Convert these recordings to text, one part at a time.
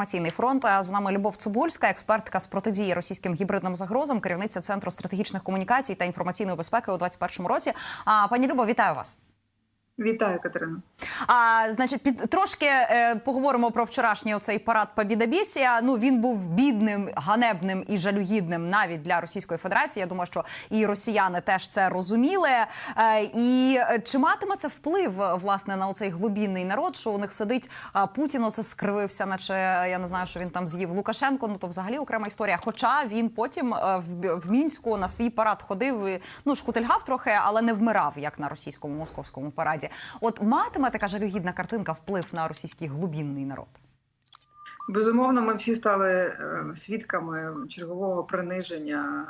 Інформаційний фронт з нами Любов Цибульська, експертка з протидії російським гібридним загрозам, керівниця центру стратегічних комунікацій та інформаційної безпеки у 2021 році. А пані Любов, вітаю вас. Вітаю, Катерина. А значить, під трошки е, поговоримо про вчорашній оцей парад Побідобєсія. Ну він був бідним, ганебним і жалюгідним навіть для Російської Федерації. Я думаю, що і росіяни теж це розуміли. Е, і е, чи матиме це вплив е, власне на оцей глубінний народ, що у них сидить а, Путін? Оце скривився, наче я не знаю, що він там з'їв Лукашенко. Ну то взагалі окрема історія. Хоча він потім е, в, в мінську на свій парад ходив. і, Ну шкутильгав трохи, але не вмирав як на російському московському параді. От матиме така жалюгідна картинка вплив на російський глубінний народ? Безумовно, ми всі стали е, свідками чергового приниження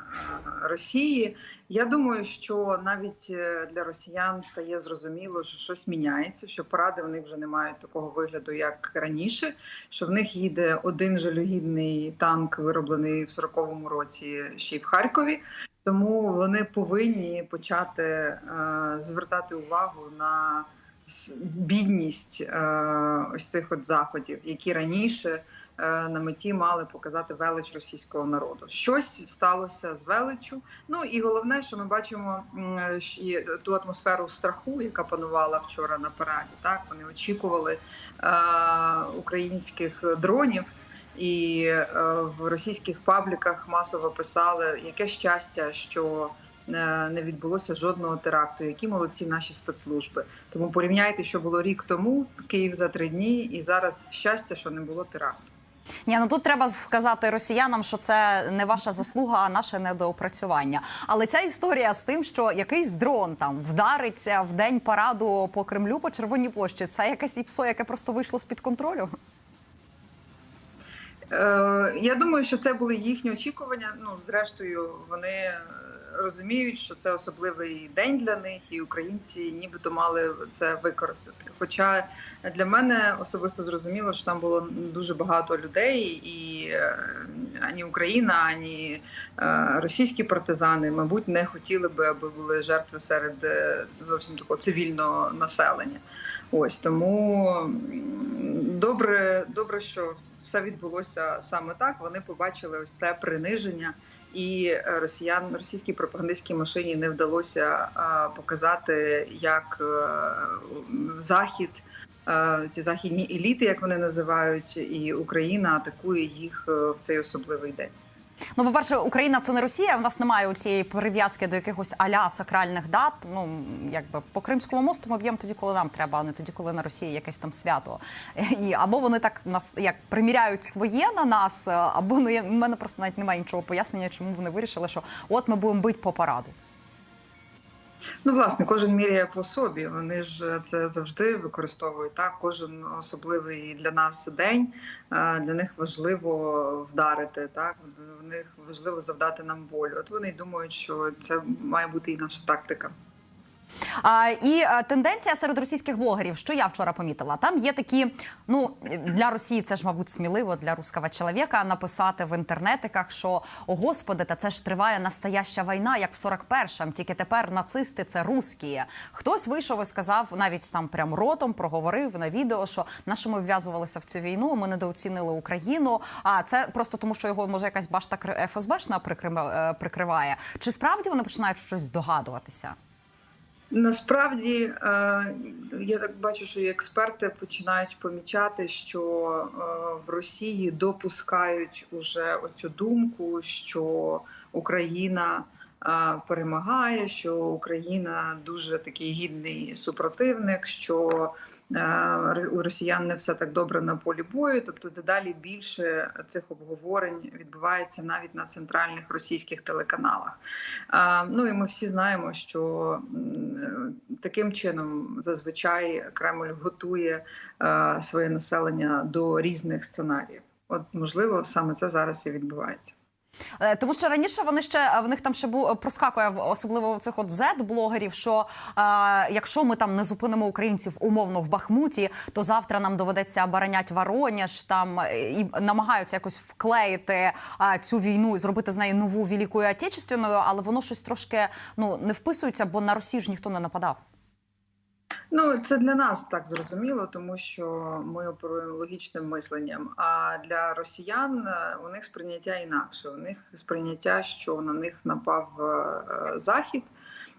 е, Росії. Я думаю, що навіть е, для росіян стає зрозуміло, що щось міняється, що паради в них вже не мають такого вигляду, як раніше. Що в них їде один жалюгідний танк, вироблений в 40-му році ще й в Харкові. Тому вони повинні почати е, звертати увагу на бідність е, ось цих от заходів, які раніше е, на меті мали показати велич російського народу. Щось сталося з величчю. Ну і головне, що ми бачимо ту атмосферу страху, яка панувала вчора на параді. Так вони очікували е, українських дронів. І е, в російських пабліках масово писали, яке щастя, що е, не відбулося жодного теракту. Які молодці наші спецслужби. Тому порівняйте, що було рік тому, Київ за три дні, і зараз щастя, що не було теракту. Ні, ну тут треба сказати росіянам, що це не ваша заслуга, а наше недоопрацювання. Але ця історія з тим, що якийсь дрон там вдариться в день параду по Кремлю по Червоній площі, це якесь іпсо, яке просто вийшло з під контролю. Е, я думаю, що це були їхні очікування. Ну, зрештою, вони розуміють, що це особливий день для них, і українці нібито мали це використати. Хоча для мене особисто зрозуміло, що там було дуже багато людей, і е, ані Україна, ані е, російські партизани, мабуть, не хотіли би, аби були жертви серед зовсім такого цивільного населення. Ось тому добре, добре, що все відбулося саме так. Вони побачили ось це приниження, і е, росіян російській пропагандистській машині не вдалося показати, як е, захід. е, Ці західні еліти, як вони називають, і Україна атакує їх е, в цей особливий день. Ну, по-перше, Україна це не Росія. В нас немає цієї прив'язки до якихось аля сакральних дат. Ну якби по Кримському мосту ми б'ємо тоді, коли нам треба, а не тоді, коли на Росії якесь там свято. І або вони так нас як приміряють своє на нас, або ну я в мене просто навіть немає іншого пояснення, чому вони вирішили, що от ми будемо бити по параду. Ну, власне, кожен міряє по собі. Вони ж це завжди використовують. Так, кожен особливий для нас день. е, Для них важливо вдарити. Так, в них важливо завдати нам болю. От вони думають, що це має бути і наша тактика. А, і а, тенденція серед російських блогерів, що я вчора помітила, там є такі. Ну для Росії це ж, мабуть, сміливо для русского чоловіка написати в інтернетиках, що о господи, та це ж триває настояща війна, як в 41-м, Тільки тепер нацисти це русські. Хтось вийшов і сказав, навіть там прям ротом проговорив на відео, що на що ми вв'язувалися в цю війну, ми недооцінили Україну. А це просто тому, що його може якась башта ФСБшна е, прикриває. Чи справді вони починають щось здогадуватися? Насправді е, я так бачу, що експерти починають помічати, що е, в Росії допускають уже оцю думку, що Україна перемагає, що Україна дуже такий гідний супротивник, що е, у росіян не все так добре на полі бою. Тобто, дедалі більше цих обговорень відбувається навіть на центральних російських телеканалах. Ну і ми всі знаємо, що таким чином зазвичай Кремль готує е, своє населення до різних сценаріїв. От можливо, саме це зараз і відбувається. Е, Тому що раніше вони ще в них там ще був проскакує особливо в цих от Z-блогерів, що е, якщо ми там не зупинимо українців умовно в Бахмуті, то завтра нам доведеться оборонять Вороніж там е, і намагаються якось вклеїти е, цю війну і зробити з неї нову велику отечественною, але воно щось трошки ну не вписується, бо на Росію ж ніхто не нападав. Ну, це для нас так зрозуміло, тому що ми оперуємо логічним мисленням. А для росіян е, у них сприйняття інакше. У них сприйняття, що на них напав е, Захід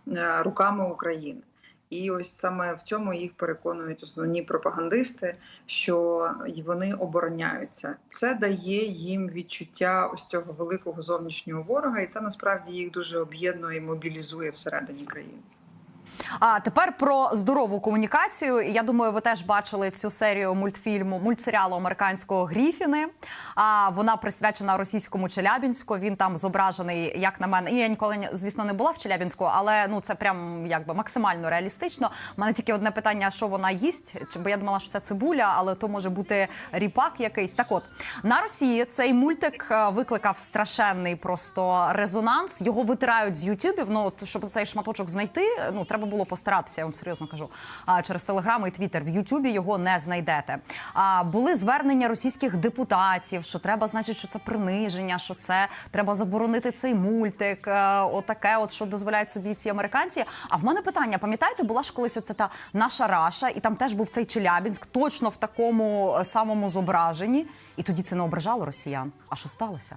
е, руками України. І ось саме в цьому їх переконують основні пропагандисти, що вони обороняються. Це дає їм відчуття ось цього великого зовнішнього ворога, і це насправді їх дуже об'єднує і мобілізує всередині країни. А тепер про здорову комунікацію. Я думаю, ви теж бачили цю серію мультфільму, мультсеріалу американського Гріфіни. А вона присвячена російському Челябінську. Він там зображений, як на мене. Я ніколи звісно не була в Челябінську, але ну це прям якби максимально реалістично. У мене тільки одне питання: що вона їсть? Бо я думала, що це цибуля, але то може бути ріпак якийсь. Так, от на Росії цей мультик е, викликав страшенний просто резонанс. Його витирають з Ютубів. Ну от, щоб цей шматочок знайти, ну треба було постаратися. Я вам серйозно кажу. А через телеграм і твіттер в Ютубі його не знайдете. А були звернення російських депутатів, що треба, значить, що це приниження, що це треба заборонити цей мультик. е, Отаке, от що дозволяють собі ці американці. А в мене питання: пам'ятаєте, була ж колись от та наша Раша, і там теж був цей Челябінськ, точно в такому е, самому зображенні. І тоді це не ображало росіян. А що сталося?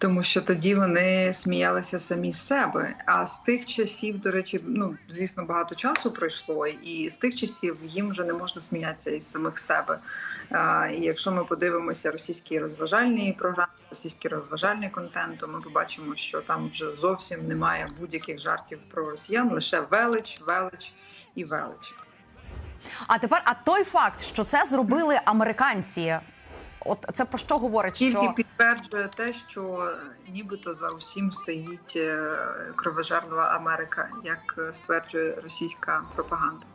Тому що тоді вони сміялися самі з себе. А з тих часів, до речі, ну звісно, багато часу пройшло, і з тих часів їм вже не можна сміятися із самих себе. А, і якщо ми подивимося російські розважальні програми, російський розважальний контент, то ми побачимо, що там вже зовсім немає будь-яких жартів про росіян, лише велич, велич і велич. А тепер, а той факт, що це зробили американці, от це про що говорить? Тільки що підтверджує те, що нібито за усім стоїть е, кровожерлива Америка, як е, стверджує російська пропаганда.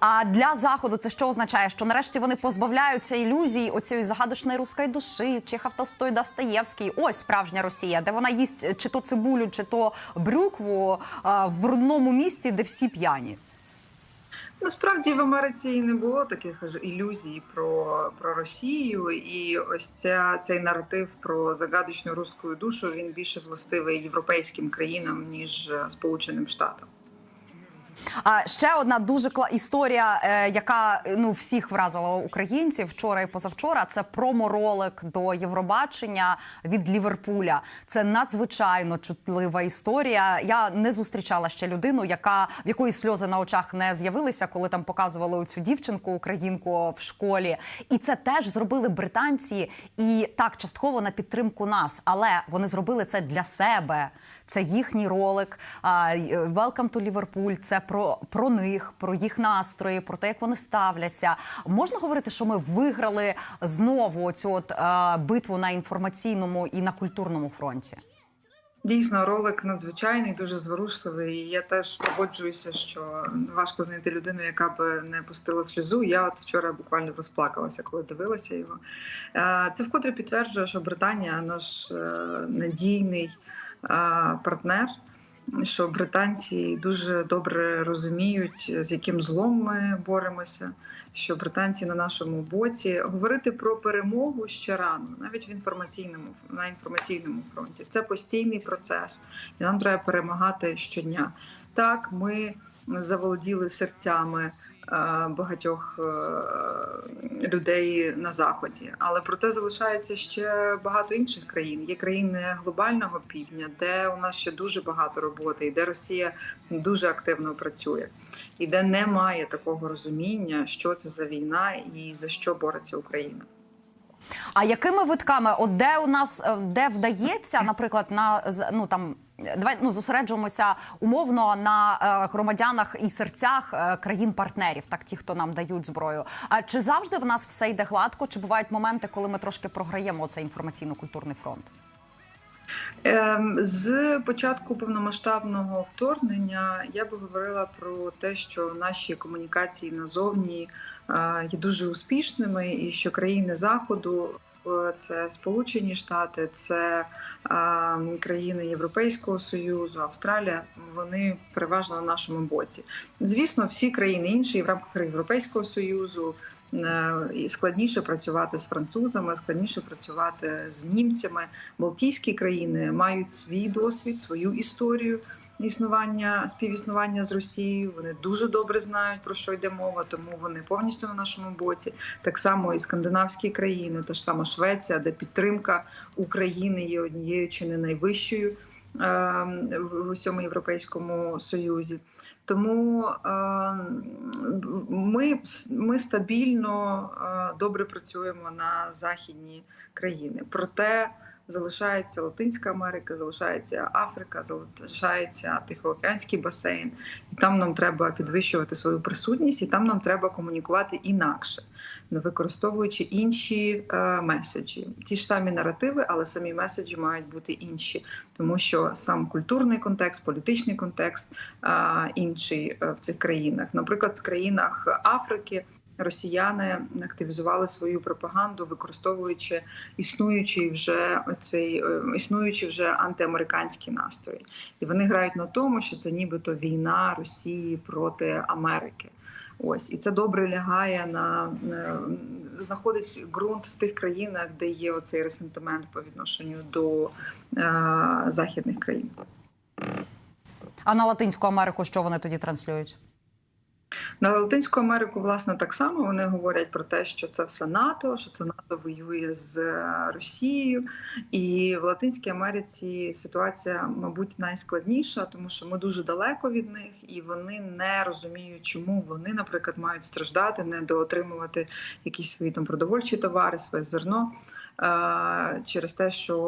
А для заходу це що означає? Що нарешті вони позбавляються ілюзій оцієї загадочної руської душі, Чехов, Толстой, Достоєвський. Ось справжня Росія, де вона їсть чи то цибулю, чи то брюкву в брудному місці, де всі п'яні. Насправді в Америці і не було таких ілюзій про, про Росію, і ось ця цей наратив про загадочну руську душу він більше властивий європейським країнам ніж Сполученим Штатам. А ще одна дуже кла історія, е, яка ну всіх вразила українців вчора і позавчора. Це проморолик до Євробачення від Ліверпуля. Це надзвичайно чутлива історія. Я не зустрічала ще людину, яка в якої сльози на очах не з'явилися, коли там показували цю дівчинку українку в школі. І це теж зробили британці, і так частково на підтримку нас, але вони зробили це для себе. Це їхній ролик. Welcome to Liverpool. Це про, про них, про їх настрої, про те, як вони ставляться. Можна говорити, що ми виграли знову цю от а, битву на інформаційному і на культурному фронті. Дійсно, ролик надзвичайний, дуже зворушливий. І я теж погоджуюся, що важко знайти людину, яка б не пустила сльозу. Я от вчора буквально розплакалася, коли дивилася його. Е, Це вкотре підтверджує, що Британія наш е, надійний е, партнер. Що британці дуже добре розуміють, з яким злом ми боремося. Що британці на нашому боці говорити про перемогу ще рано, навіть в інформаційному на інформаційному фронті. Це постійний процес, і нам треба перемагати щодня. Так, ми заволоділи серцями е, багатьох е, людей на заході, але проте залишається ще багато інших країн. Є країни глобального півдня, де у нас ще дуже багато роботи, і де Росія дуже активно працює, і де немає такого розуміння, що це за війна і за що бореться Україна. А якими витками, от де у нас е, де вдається, наприклад, на ну там. Давай ну зосереджуємося умовно на е, громадянах і серцях е, країн-партнерів, так ті, хто нам дають зброю. А чи завжди в нас все йде гладко? Чи бувають моменти, коли ми трошки програємо цей інформаційно-культурний фронт? Ем, З початку повномасштабного вторгнення я би говорила про те, що наші комунікації назовні е, є дуже успішними, і що країни заходу. Це Сполучені Штати, це країни Європейського союзу, Австралія. Вони переважно на нашому боці. Звісно, всі країни інші в рамках Європейського союзу е, складніше працювати з французами, складніше працювати з німцями. Балтійські країни мають свій досвід, свою історію. Існування співіснування з Росією. Вони дуже добре знають про що йде мова, тому вони повністю на нашому боці. Так само і скандинавські країни, та ж сама Швеція, де підтримка України є однією чи не найвищою е, в усьому європейському союзі. Тому е, ми, ми стабільно е, добре працюємо на західні країни. Проте залишається Латинська Америка, залишається Африка, залишається Тихоокеанський басейн, і там нам треба підвищувати свою присутність, і там нам треба комунікувати інакше, використовуючи інші е, меседжі. Ті ж самі наративи, але самі меседжі мають бути інші, тому що сам культурний контекст, політичний контекст е, інший е, в цих країнах. Наприклад, в країнах Африки. Росіяни активізували свою пропаганду, використовуючи існуючий вже цей існуючі вже антиамериканські настрої, і вони грають на тому, що це нібито війна Росії проти Америки. Ось і це добре лягає на знаходить ґрунт в тих країнах, де є оцей ресентимент по відношенню до е, західних країн. А на Латинську Америку що вони тоді транслюють? На Латинську Америку, власне, так само вони говорять про те, що це все НАТО, що це НАТО воює з Росією, і в Латинській Америці ситуація, мабуть, найскладніша, тому що ми дуже далеко від них, і вони не розуміють, чому вони, наприклад, мають страждати, недоотримувати якісь свої там продовольчі товари, своє зерно. Через те, що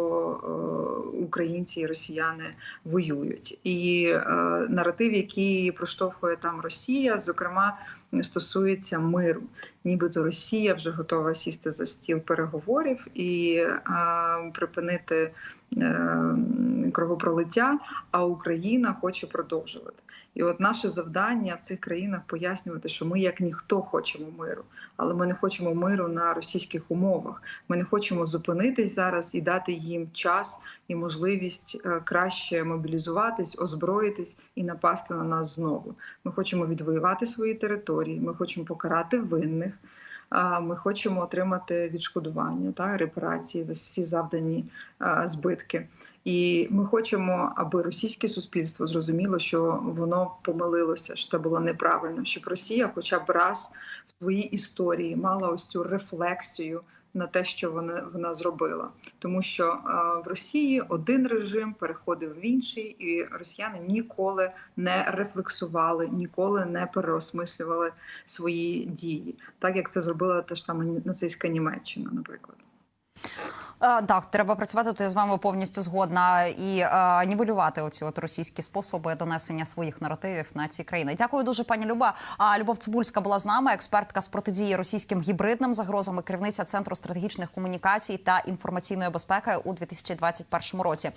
українці і росіяни воюють, і е, наратив, який проштовхує там Росія, зокрема стосується миру, нібито Росія вже готова сісти за стіл переговорів і е, припинити е, кровопролиття, а Україна хоче продовжувати. І от наше завдання в цих країнах пояснювати, що ми як ніхто хочемо миру, але ми не хочемо миру на російських умовах. Ми не хочемо зупинитись зараз і дати їм час і можливість краще мобілізуватись, озброїтись і напасти на нас знову. Ми хочемо відвоювати свої території. Ми хочемо покарати винних. Ми хочемо отримати відшкодування та репарації за всі завдані збитки. І ми хочемо, аби російське суспільство зрозуміло, що воно помилилося, що це було неправильно, щоб Росія, хоча б раз в своїй історії, мала ось цю рефлексію на те, що вона вона зробила, тому що е, в Росії один режим переходив в інший, і росіяни ніколи не рефлексували, ніколи не переосмислювали свої дії, так як це зробила та ж сама нацистська Німеччина, наприклад. Е, так, треба працювати. То я з вами повністю згодна і е, нівелювати оці от російські способи донесення своїх наративів на ці країни. Дякую дуже, пані Люба. А Любов Цибульська була з нами, експертка з протидії російським гібридним загрозам, і керівниця центру стратегічних комунікацій та інформаційної безпеки у 2021 році.